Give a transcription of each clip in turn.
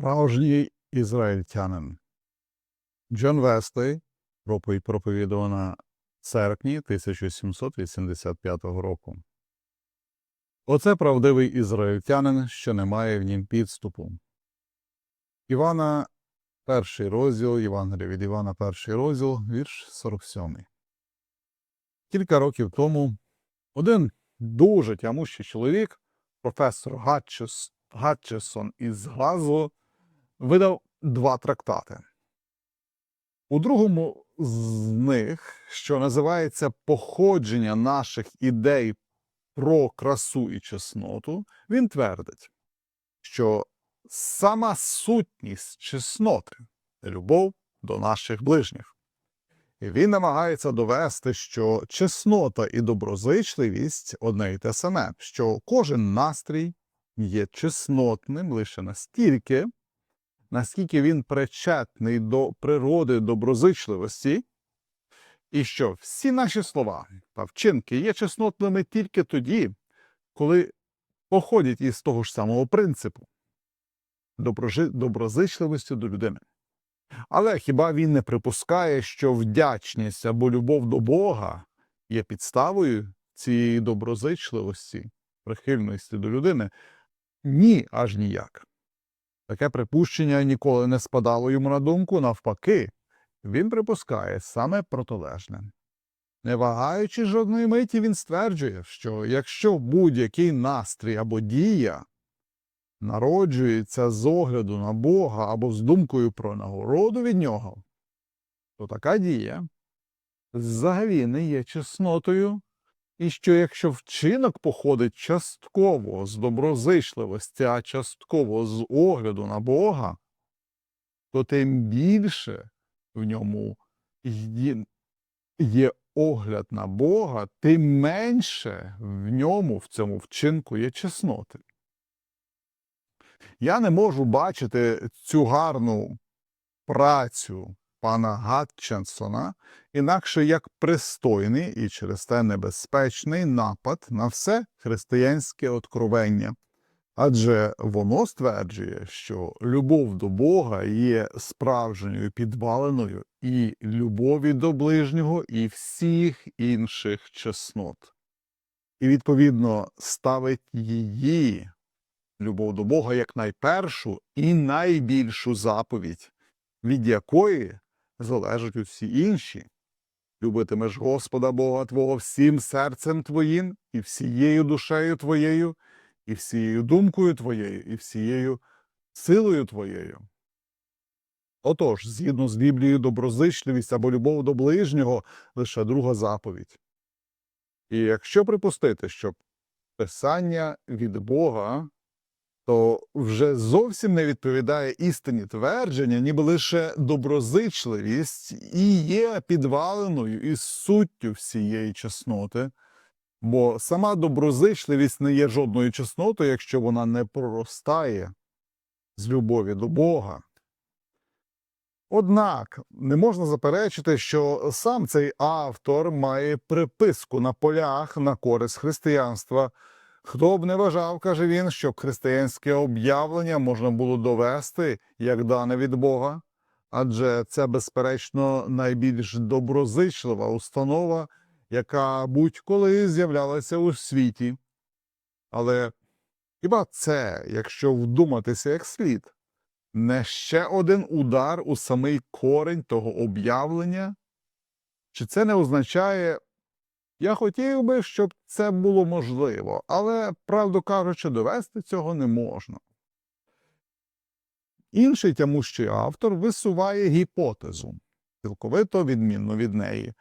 Справжній ізраїльтянин. Джон Веслей, проповідь проповідувана серпні 1785 року. Оце правдивий ізраїльтянин, що не має в нім підступу. Івана, перший розділ, Євангелія від Івана, перший розділ, вірш 47. Кілька років тому один дуже тямущий чоловік, професор Гатчес, Гатчесон із Глазго, видав два трактати. У другому з них, що називається Походження наших ідей про красу і чесноту, він твердить, що сама сутність чесноти любов до наших ближніх. І він намагається довести, що чеснота і доброзичливість одне й те саме, що кожен настрій є чеснотним лише настільки, наскільки він причетний до природи доброзичливості, і що всі наші слова та вчинки є чеснотними тільки тоді, коли походять із того ж самого принципу доброзичливості до людини. Але хіба він не припускає, що вдячність або любов до Бога є підставою цієї доброзичливості, прихильності до людини? Ні, аж ніяк. Таке припущення ніколи не спадало йому на думку, навпаки, він припускає саме протилежне. Не вагаючи жодної миті, він стверджує, що якщо будь-який настрій або дія народжується з огляду на Бога або з думкою про нагороду від нього, то така дія взагалі не є чеснотою, і що якщо вчинок походить частково з доброзичливості, а частково з огляду на Бога, то тим більше в ньому є, огляд на Бога, тим менше в ньому, в цьому вчинку є чесноти. Я не можу бачити цю гарну працю пана Гатченсона інакше як пристойний і через те небезпечний напад на все християнське откровення. Адже воно стверджує, що любов до Бога є справжньою підваленою і любові до ближнього, і всіх інших чеснот. І, відповідно, ставить її любов до Бога як найпершу і найбільшу заповідь, від якої залежать усі інші. Любитимеш Господа Бога Твого всім серцем Твоїм, і всією душею Твоєю, і всією думкою Твоєю, і всією силою Твоєю. Отож, згідно з Біблією, доброзичливість або любов до ближнього лише друга заповідь. І якщо припустити, що Писання від Бога то вже зовсім не відповідає істині твердження, ніби лише доброзичливість і є підваленою і суттю всієї чесноти, бо сама доброзичливість не є жодною чеснотою, якщо вона не проростає з любові до Бога. Однак не можна заперечити, що сам цей автор має приписку на полях на користь християнства. Хто б не вважав, каже він, щоб християнське об'явлення можна було довести як дане від Бога, адже це, безперечно, найбільш доброзичлива установа, яка будь-коли з'являлася у світі. Але хіба це, якщо вдуматися як слід, не ще один удар у самий корень того об'явлення? Чи це не означає я хотів би, щоб це було можливо, але, правду кажучи, довести цього не можна. Інший тямущий автор висуває гіпотезу, цілковито відмінно від неї.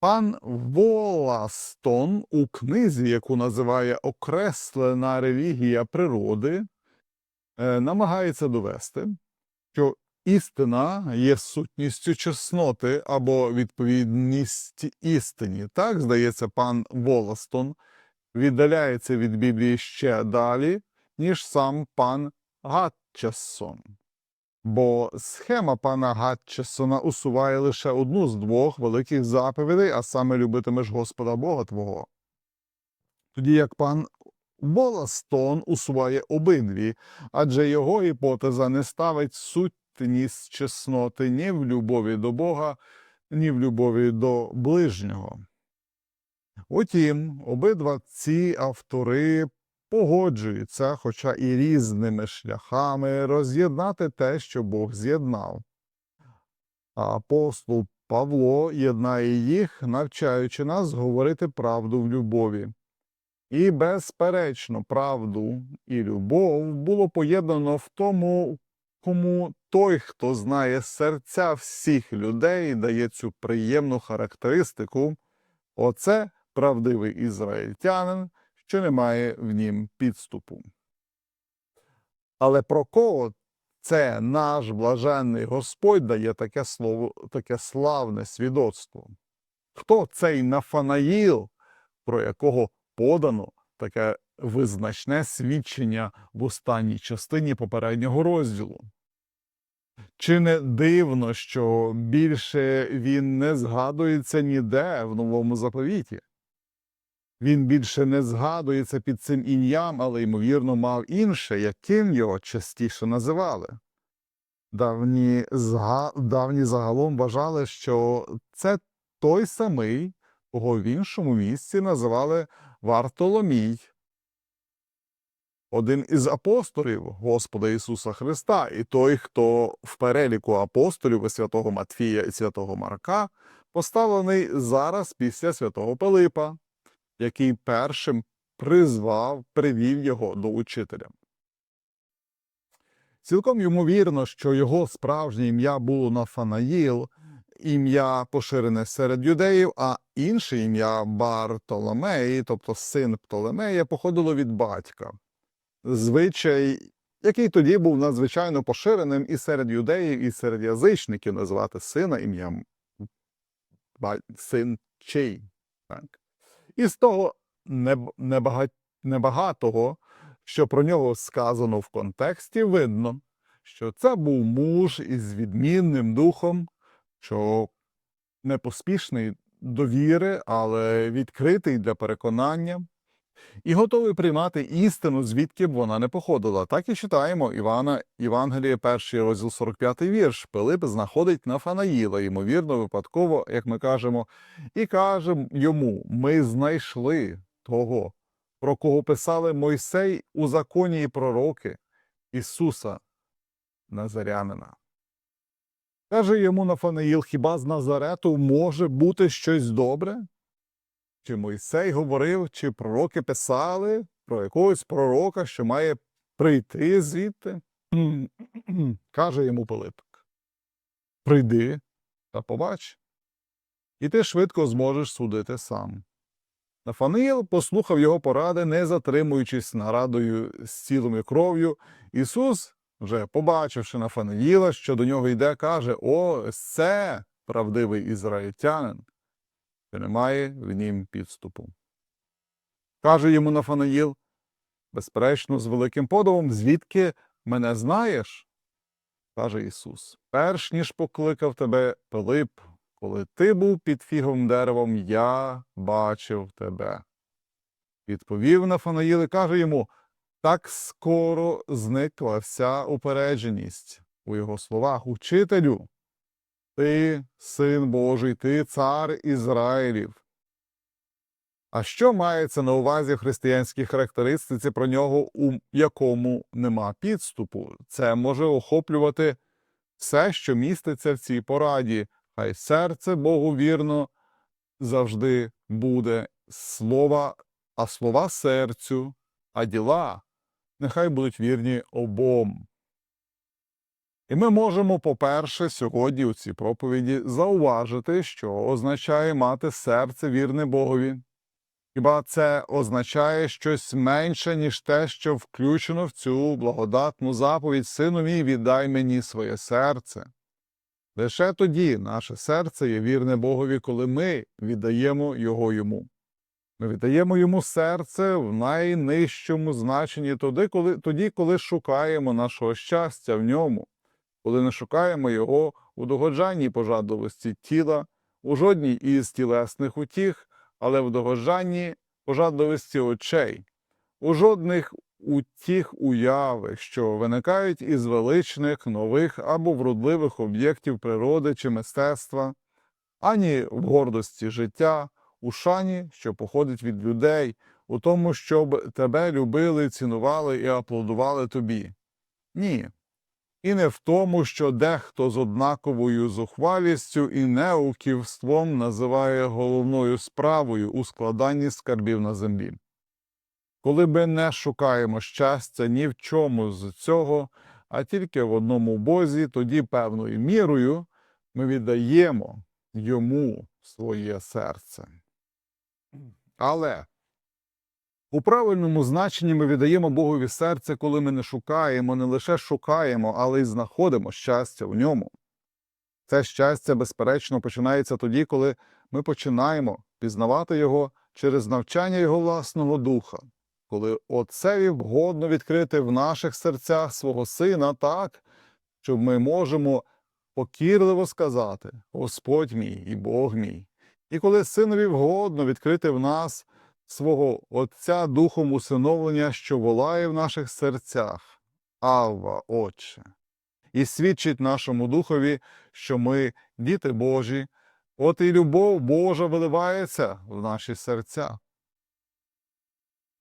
Пан Воластон у книзі, яку називає Окреслена релігія природи, е, намагається довести, що Істина є сутністю чесноти або відповідність істині. Так, здається, пан Воластон віддаляється від Біблії ще далі, ніж сам пан Гатчесон. Бо схема пана Гатчесона усуває лише одну з двох великих заповідей, а саме любитимеш Господа Бога Твого. Тоді як пан Боластон усуває обидві, адже його гіпотеза не ставить сутність чесноти ні в любові до Бога, ні в любові до ближнього. Утім, обидва ці автори погоджуються, хоча і різними шляхами, роз'єднати те, що Бог з'єднав. Апостол Павло єднає їх, навчаючи нас говорити правду в любові. І, безперечно, правду і любов було поєднано в тому, кому той, хто знає серця всіх людей, дає цю приємну характеристику, оце правдивий ізраїльтянин, що не має в нім підступу. Але про кого це наш блаженний Господь дає таке слово, таке славне свідоцтво? Хто цей Нафанаїл, про якого подано таке визначне свідчення в останній частині попереднього розділу? Чи не дивно, що більше він не згадується ніде в новому заповіті? Він більше не згадується під цим ім'ям, але, ймовірно, мав інше, яким його частіше називали. Давні, зга... Давні загалом вважали, що це той самий, кого в іншому місці називали Вартоломій, один із апостолів Господа Ісуса Христа, і той, хто в переліку апостолів святого Матфія і святого Марка поставлений зараз після святого Пилипа, який першим призвав, привів його до учителя. Цілком ймовірно, що його справжнє ім'я було Нафанаїл, ім'я поширене серед юдеїв, а інше ім'я Бартоломей, тобто син Птолемея, походило від батька. Звичай, який тоді був надзвичайно поширеним і серед юдеїв, і серед язичників називати сина ім'ям син чий. Так. І з того небагатого, що про нього сказано в контексті, видно, що це був муж із відмінним духом, що непоспішний до віри, але відкритий для переконання, і готовий приймати істину, звідки б вона не походила. Так і читаємо Івана Євангеліє, перший розділ 45 вірш. Пилип знаходить Нафанаїла, ймовірно, випадково, як ми кажемо, і каже йому: Ми знайшли того, про кого писали Мойсей у законі і пророки Ісуса Назарянина. Каже йому Нафанаїл, хіба з Назарету може бути щось добре? Чи Мойсей говорив, чи пророки писали про якогось пророка, що має прийти звідти? Каже йому Пилипик. Прийди та побач, і ти швидко зможеш судити сам. Нафанаїл послухав його поради, не затримуючись нарадою з тілом і кров'ю. Ісус, вже побачивши Нафанаїла, що до нього йде, каже: О, це правдивий ізраїльтянин, що немає в нім підступу. Каже йому Нафанаїл, безперечно, з великим подивом, звідки мене знаєш? каже Ісус. Перш ніж покликав тебе Пилип, коли ти був під фіговим деревом, я бачив тебе. Відповів Нафанаїл і каже йому, так скоро зникла вся упередженість у його словах. Учителю, ти син Божий, ти цар Ізраїлів. А що мається на увазі в християнській характеристиці про нього, у якому нема підступу? Це може охоплювати все, що міститься в цій пораді. Хай серце Богу вірно завжди буде слова, а слова серцю, а діла нехай будуть вірні обом. І ми можемо, по-перше, сьогодні у цій проповіді зауважити, що означає мати серце вірне Богові. Хіба це означає щось менше, ніж те, що включено в цю благодатну заповідь Сину мій, віддай мені своє серце. Лише тоді наше серце є вірне Богові, коли ми віддаємо його йому. Ми віддаємо йому серце в найнижчому значенні тоді, коли, тоді, коли шукаємо нашого щастя в ньому, коли не шукаємо його у догоджанні пожадливості тіла, у жодній із тілесних утіх, але в догоджанні пожадливості очей, у жодних у тих уяви, що виникають із величних, нових або вродливих об'єктів природи чи мистецтва, ані в гордості життя, у шані, що походить від людей, у тому, щоб тебе любили, цінували і аплодували тобі. Ні. І не в тому, що дехто з однаковою зухвалістю і неуківством називає головною справою у складанні скарбів на землі. Коли ми не шукаємо щастя ні в чому з цього, а тільки в одному Бозі, тоді певною мірою ми віддаємо йому своє серце. Але у правильному значенні ми віддаємо Богові серце, коли ми не шукаємо, не лише шукаємо, але й знаходимо щастя в ньому. Це щастя, безперечно, починається тоді, коли ми починаємо пізнавати його через навчання його власного духа, коли Отцеві вгодно відкрити в наших серцях свого Сина так, щоб ми можемо покірливо сказати Господь мій і Бог мій. І коли синові вгодно відкрити в нас свого Отця духом усиновлення, що волає в наших серцях, Авва, Отче, і свідчить нашому духові, що ми діти Божі, от і любов Божа виливається в наші серця.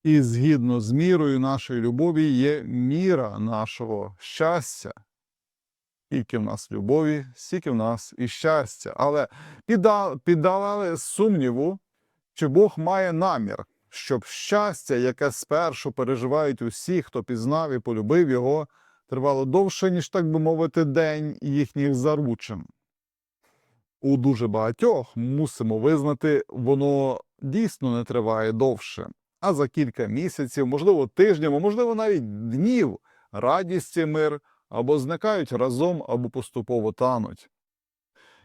І згідно з мірою нашої любові є міра нашого щастя. Скільки в нас любові, стільки в нас і щастя. Але піддавали сумніву, чи Бог має намір, щоб щастя, яке спершу переживають усі, хто пізнав і полюбив його, тривало довше, ніж, так би мовити, день їхніх заручин. У дуже багатьох мусимо визнати, воно дійсно не триває довше. А за кілька місяців, можливо, тижнями, можливо, навіть днів, радість і мир або зникають разом, або поступово тануть.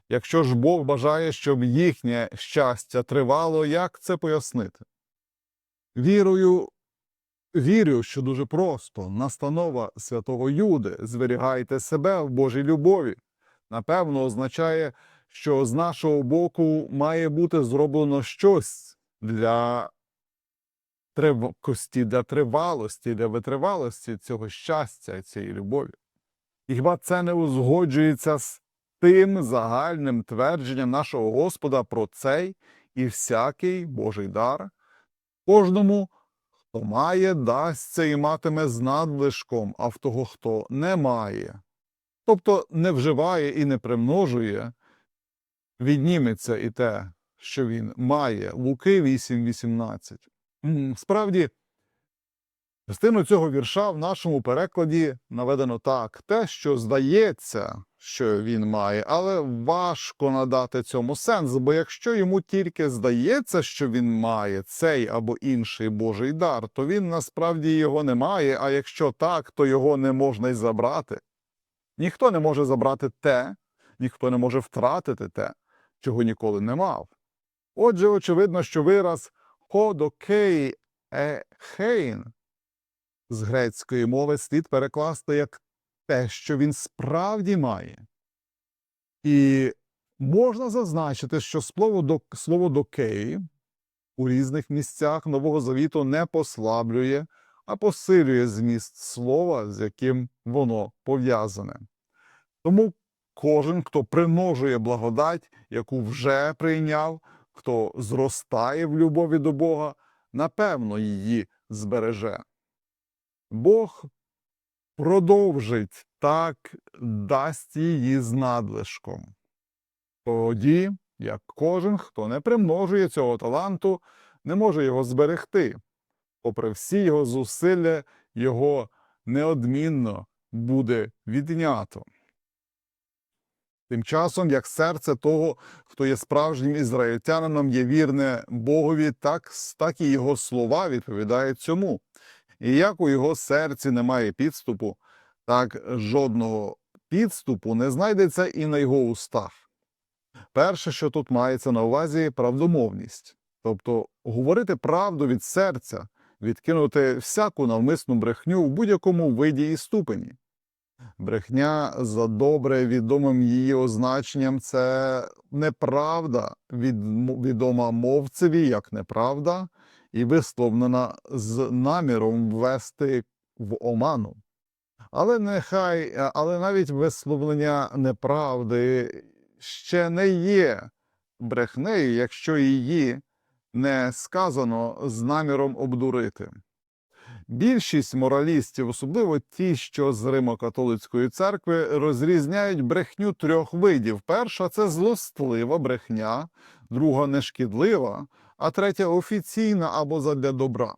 Якщо ж Бог бажає, щоб їхнє щастя тривало, як це пояснити? Вірою, вірю, що дуже просто настанова святого Юди зберігайте себе в Божій любові. Напевно, означає, що з нашого боку має бути зроблено щось для тривкості, для тривалості, для витривалості цього щастя, цієї любові. І хіба це не узгоджується з тим загальним твердженням нашого Господа про цей і всякий Божий дар? Кожному, хто має, дасться і матиме з надлишком, а в того, хто не має, тобто не вживає і не примножує, відніметься і те, що він має. Луки 8.18. М, Справді, частину цього вірша в нашому перекладі наведено так: те, що здається, що він має, але важко надати цьому сенс, бо якщо йому тільки здається, що він має цей або інший Божий дар, то він насправді його не має, а якщо так, то його не можна й забрати. Ніхто не може забрати те, ніхто не може втратити те, чого ніколи не мав. Отже, очевидно, що вираз «ходокей ехейн» з грецької мови слід перекласти як те, що він справді має. І можна зазначити, що слово, до, слово «докей» у різних місцях Нового Завіту не послаблює, а посилює зміст слова, з яким воно пов'язане. Тому кожен, хто примножує благодать, яку вже прийняв, хто зростає в любові до Бога, напевно її збереже. Бог продовжить так, дасть її з надлишком. Тоді, як кожен, хто не примножує цього таланту, не може його зберегти, попри всі його зусилля, його неодмінно буде віднято. Тим часом, як серце того, хто є справжнім ізраїльтянином, є вірне Богові, так, так і його слова відповідають цьому. І як у його серці немає підступу, так жодного підступу не знайдеться і на його устах. Перше, що тут мається на увазі, правдомовність, тобто говорити правду від серця, відкинути всяку навмисну брехню в будь-якому виді і ступені. Брехня за добре відомим її означенням це неправда, відома мовцеві як неправда, і висловлена з наміром ввести в оману. Але нехай, е, але навіть висловлення неправди ще не є брехнею, якщо її не сказано з наміром обдурити. Більшість моралістів, особливо ті, що з Римо-католицької церкви, розрізняють брехню трьох видів: перша це злостлива брехня, друга нешкідлива, а третя офіційна або задля добра.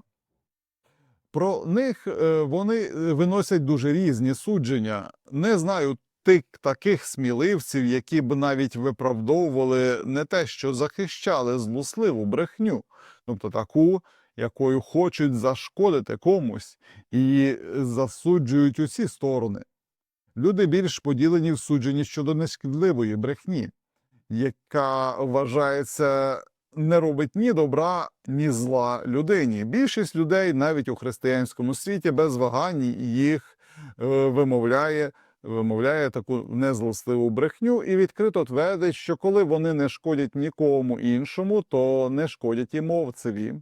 Про них е, вони е, виносять дуже різні судження. Не знаю тих таких сміливців, які б навіть виправдовували не те, що захищали злосливу брехню, тобто таку, якою хочуть зашкодити комусь і засуджують усі сторони. Люди більш поділені в судженні щодо нешкідливої брехні, яка вважається не робить ні добра, ні зла людині. Більшість людей навіть у християнському світі без вагань їх е, вимовляє, вимовляє таку незлостиву брехню і відкрито твердить, що коли вони не шкодять нікому іншому, то не шкодять і мовцеві.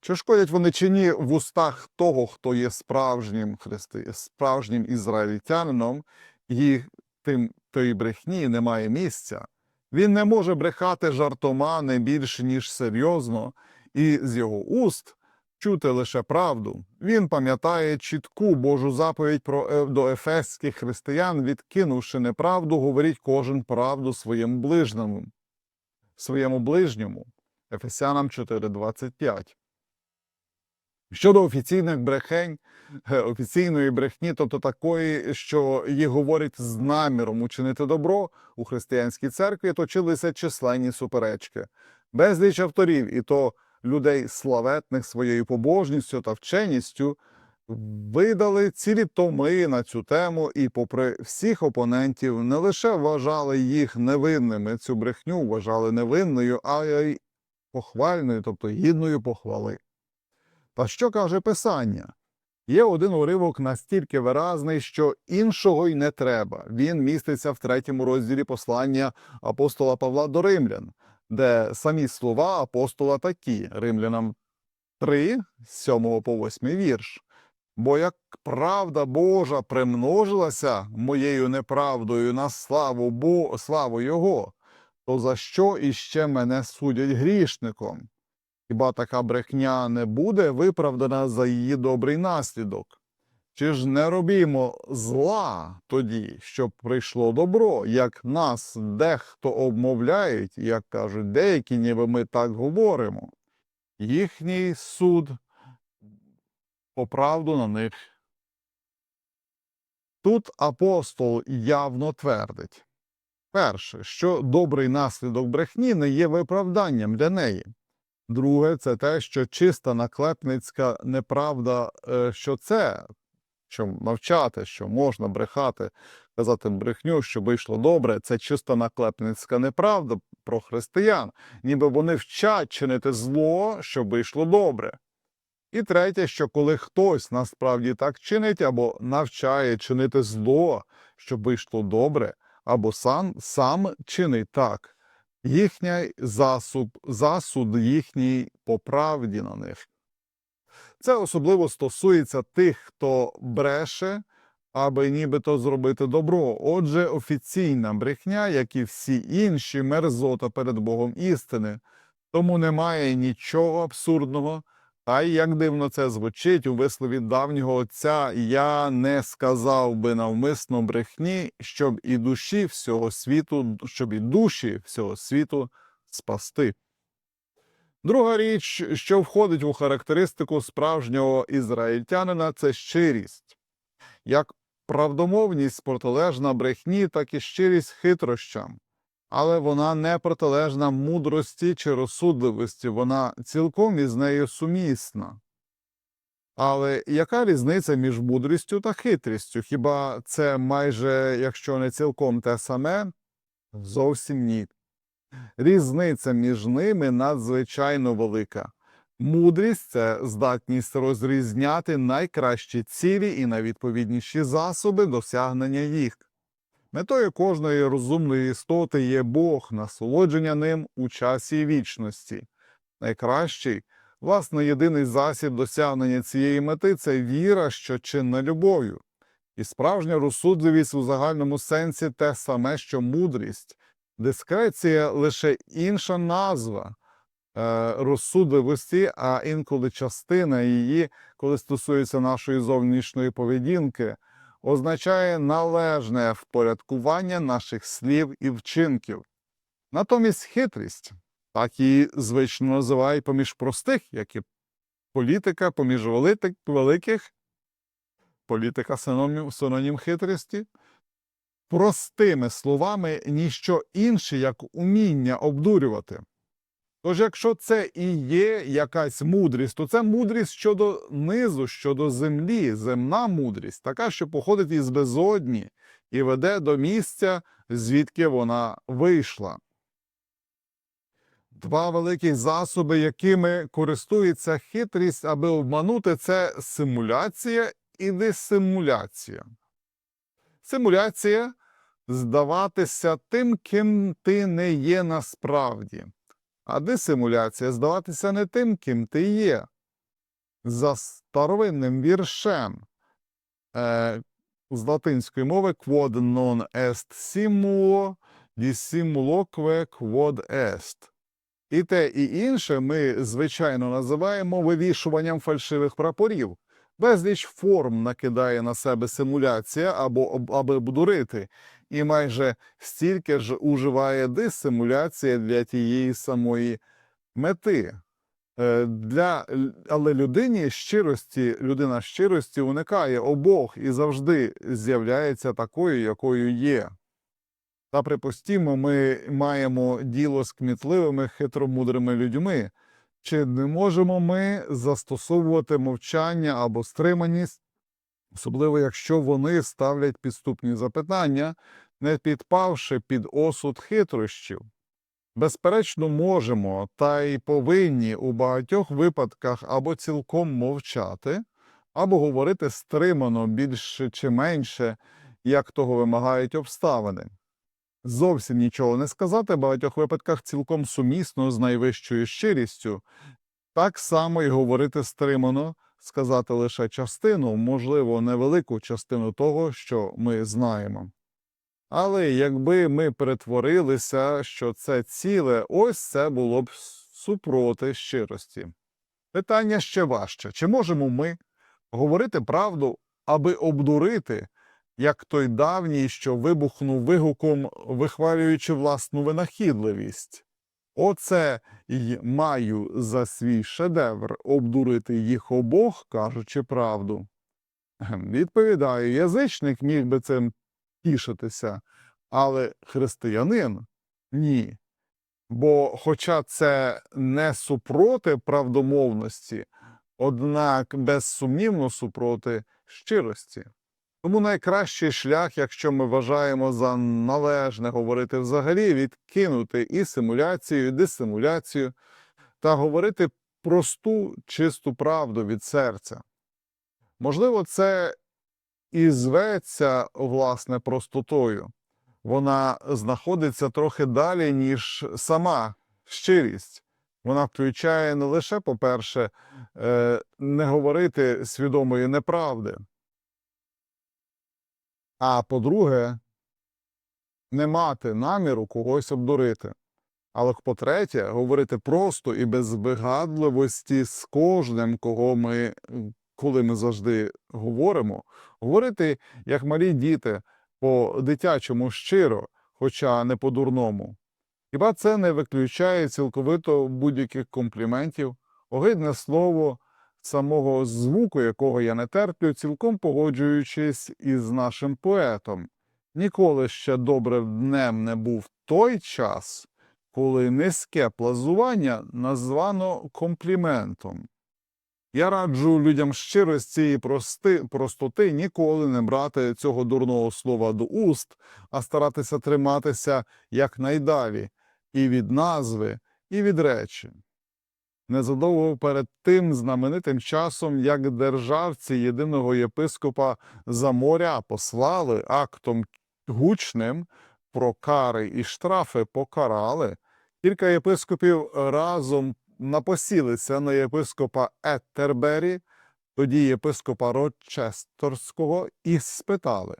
Чи шкодять вони чи ні в устах того, хто є справжнім христи... справжнім ізраїльтянином, і тим тої брехні немає місця. Він не може брехати жартома не більше, ніж серйозно, і з його уст чути лише правду. Він пам'ятає чітку Божу заповідь про е, до ефесських християн, відкинувши неправду, говоріть кожен правду своєму ближньому. Своєму ближньому. Ефесянам 4.25. Щодо офіційних брехень, е, офіційної брехні, тобто такої, що їх говорять з наміром учинити добро у християнській церкві, точилися численні суперечки. Безліч авторів, і то людей славетних своєю побожністю та вченістю, видали цілі томи на цю тему, і, попри всіх опонентів, не лише вважали їх невинними, цю брехню вважали невинною, а й похвальною, тобто гідною похвали. Та що каже Писання? Є один уривок настільки виразний, що іншого й не треба. Він міститься в третьому розділі послання апостола Павла до римлян, де самі слова апостола такі римлянам 3, 7 по 8 вірш. Бо як правда Божа примножилася моєю неправдою на славу Бо, славу Його, то за що іще мене судять грішником? Хіба така брехня не буде виправдана за її добрий наслідок? Чи ж не робімо зла тоді, щоб прийшло добро, як нас дехто обмовляють, як кажуть деякі, ніби ми так говоримо? Їхній суд по правду на них. Тут апостол явно твердить перше, що добрий наслідок брехні не є виправданням для неї. Друге, це те, що чиста наклепницька неправда, е, що це, що навчати, що можна брехати, казати брехню, що вийшло добре, це чиста наклепницька неправда про християн, ніби вони вчать чинити зло, щоб вийшло добре. І третє, що коли хтось насправді так чинить або навчає чинити зло, щоб вийшло добре, або сам, сам чинить так їхній засуд, засуд їхній по правді на них. Це особливо стосується тих, хто бреше, аби нібито зробити добро. Отже, офіційна брехня, як і всі інші, мерзота перед Богом істини, тому немає нічого абсурдного. А й як дивно це звучить у вислові давнього отця, я не сказав би навмисно брехні, щоб і душі всього світу, щоб і душі всього світу спасти. Друга річ, що входить у характеристику справжнього ізраїльтянина, це щирість. Як правдомовність протилежна брехні, так і щирість хитрощам але вона не протилежна мудрості чи розсудливості, вона цілком із нею сумісна. Але яка різниця між мудрістю та хитрістю? Хіба це майже, якщо не цілком те саме? Зовсім ні. Різниця між ними надзвичайно велика. Мудрість це здатність розрізняти найкращі цілі і найвідповідніші засоби досягнення їх. Метою кожної розумної істоти є Бог, насолодження ним у часі вічності. Найкращий Власне, єдиний засіб досягнення цієї мети це віра, що чинна любов'ю. І справжня розсудливість у загальному сенсі те саме, що мудрість. Дискреція лише інша назва е, розсудливості, а інколи частина її, коли стосується нашої зовнішньої поведінки, означає належне впорядкування наших слів і вчинків. Натомість хитрість, так її звично називають поміж простих, як і політика, поміж великих, політика синонім, синонім хитрості, простими словами ніщо інше, як уміння обдурювати. Тож, якщо це і є якась мудрість, то це мудрість щодо низу, щодо землі, земна мудрість, така, що походить із безодні і веде до місця, звідки вона вийшла. Два великі засоби, якими користується хитрість, аби обманути, це симуляція і дисимуляція. Симуляція здаватися тим, ким ти не є насправді, а дисимуляція здаватися не тим, ким ти є. За старовинним віршем е, з латинської мови quod non est simulo, dissimuloque quod est. І те, і інше ми, звичайно, називаємо вивішуванням фальшивих прапорів. Безліч форм накидає на себе симуляція або аби обдурити, і майже стільки ж уживає дисимуляція для тієї самої мети. Е, Для, але людині щирості, людина щирості уникає обох і завжди з'являється такою, якою є. Та припустімо, ми маємо діло з кмітливими, хитромудрими людьми. Чи не можемо ми застосовувати мовчання або стриманість, особливо якщо вони ставлять підступні запитання, не підпавши під осуд хитрощів? Безперечно, можемо та й повинні у багатьох випадках або цілком мовчати, або говорити стримано більше чи менше, як того вимагають обставини. Зовсім нічого не сказати в багатьох випадках цілком сумісно з найвищою щирістю. Так само і говорити стримано, сказати лише частину, можливо, невелику частину того, що ми знаємо. Але якби ми перетворилися, що це ціле, ось це було б супроти щирості. Питання ще важче: чи можемо ми говорити правду, аби обдурити, як той давній, що вибухнув вигуком, вихвалюючи власну винахідливість? Оце й маю за свій шедевр обдурити їх обох, кажучи правду. Відповідаю, язичник міг би цим тішитися, але християнин ні. Бо, хоча це не супроти правдомовності, однак безсумнівно супроти щирості. Тому найкращий шлях, якщо ми вважаємо за належне говорити взагалі, відкинути і симуляцію, і дисимуляцію, та говорити просту, чисту правду від серця. Можливо, це і зветься власне простотою. Вона знаходиться трохи далі, ніж сама щирість. Вона включає не лише, по-перше, е, не говорити свідомої неправди, а по-друге, не мати наміру когось обдурити. Але по-третє, говорити просто і без вигадливості з кожним, кого ми, коли ми завжди говоримо, говорити як малі діти, по-дитячому щиро, хоча не по-дурному. Хіба це не виключає цілковито будь-яких компліментів, огидне слово самого звуку, якого я не терплю, цілком погоджуючись із нашим поетом. Ніколи ще добрим днем не був той час, коли низьке плазування названо компліментом. Я раджу людям щирості і прости, простоти ніколи не брати цього дурного слова до уст, а старатися триматися якнайдалі і від назви, і від речі. Незадовго перед тим знаменитим часом, як державці єдиного єпископа за моря послали актом гучним про кари і штрафи покарали, кілька єпископів разом напосілися на єпископа Еттербері, тоді єпископа Рочесторського, і спитали: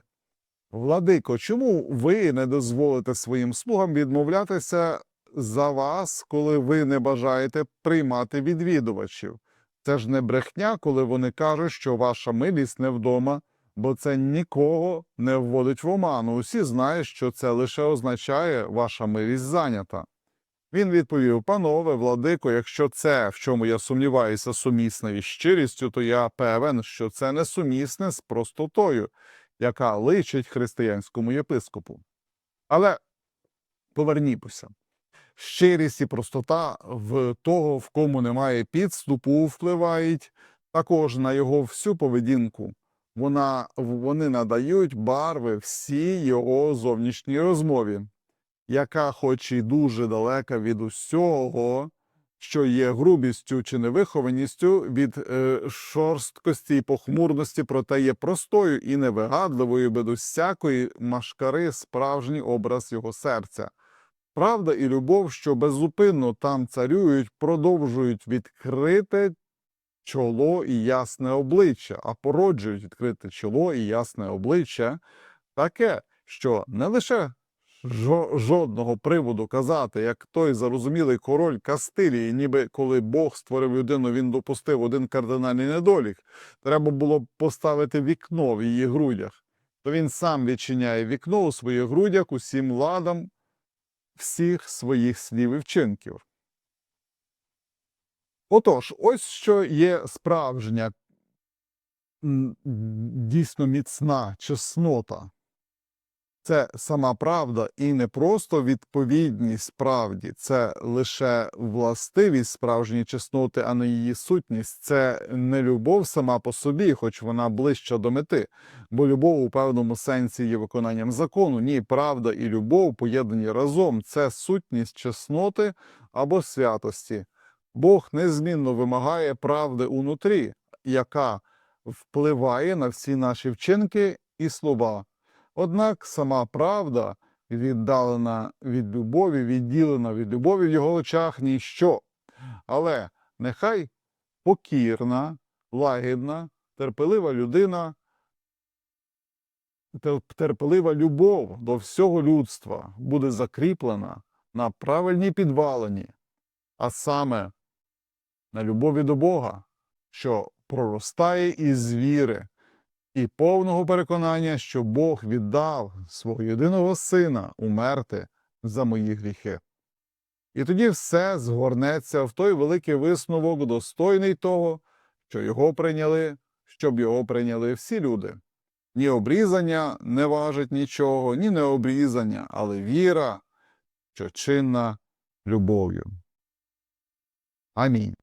Владико, чому ви не дозволите своїм слугам відмовлятися за вас, коли ви не бажаєте приймати відвідувачів? Це ж не брехня, коли вони кажуть, що ваша милість не вдома, бо це нікого не вводить в оману. Усі знають, що це лише означає ваша милість зайнята. Він відповів: Панове, владико, якщо це, в чому я сумніваюся, сумісне із щирістю, то я певен, що це не сумісне з простотою, яка личить християнському єпископу. Але повернімося. Щирість і простота в того, в кому немає підступу, впливають також на його всю поведінку. Вона, вони надають барви всій його зовнішній розмові, яка, хоч і дуже далека від усього, що є грубістю чи невихованістю, від е, шорсткості і похмурності, проте є простою і невигадливою, без усякої машкари справжній образ його серця. Правда і любов, що беззупинно там царюють, продовжують відкрите чоло і ясне обличчя, а породжують відкрите чоло і ясне обличчя таке, що не лише жодного приводу казати, як той зарозумілий король Кастилії, ніби коли Бог створив людину, він допустив один кардинальний недолік. Треба було б поставити вікно в її грудях. То він сам відчиняє вікно у своїх грудях усім ладам всіх своїх слів і вчинків. Отож, ось що є справжня, дійсно міцна чеснота. Це сама правда і не просто відповідність правді, це лише властивість справжньої чесноти, а не її сутність. Це не любов сама по собі, хоч вона ближча до мети, бо любов у певному сенсі є виконанням закону. Ні, правда і любов поєднані разом. Це сутність чесноти або святості. Бог незмінно вимагає правди унутрі, яка впливає на всі наші вчинки і слова. Однак сама правда, віддалена від любові, відділена від любові в його очах ніщо. Але нехай покірна, лагідна, терпелива людина, терпелива любов до всього людства буде закріплена на правильній підвалині, а саме на любові до Бога, що проростає із віри і повного переконання, що Бог віддав свого єдиного сина умерти за мої гріхи. І тоді все згорнеться в той великий висновок, достойний того, що його прийняли, щоб його прийняли всі люди. Ні обрізання не важить нічого, ні необрізання, але віра, що чинна любов'ю. Амінь.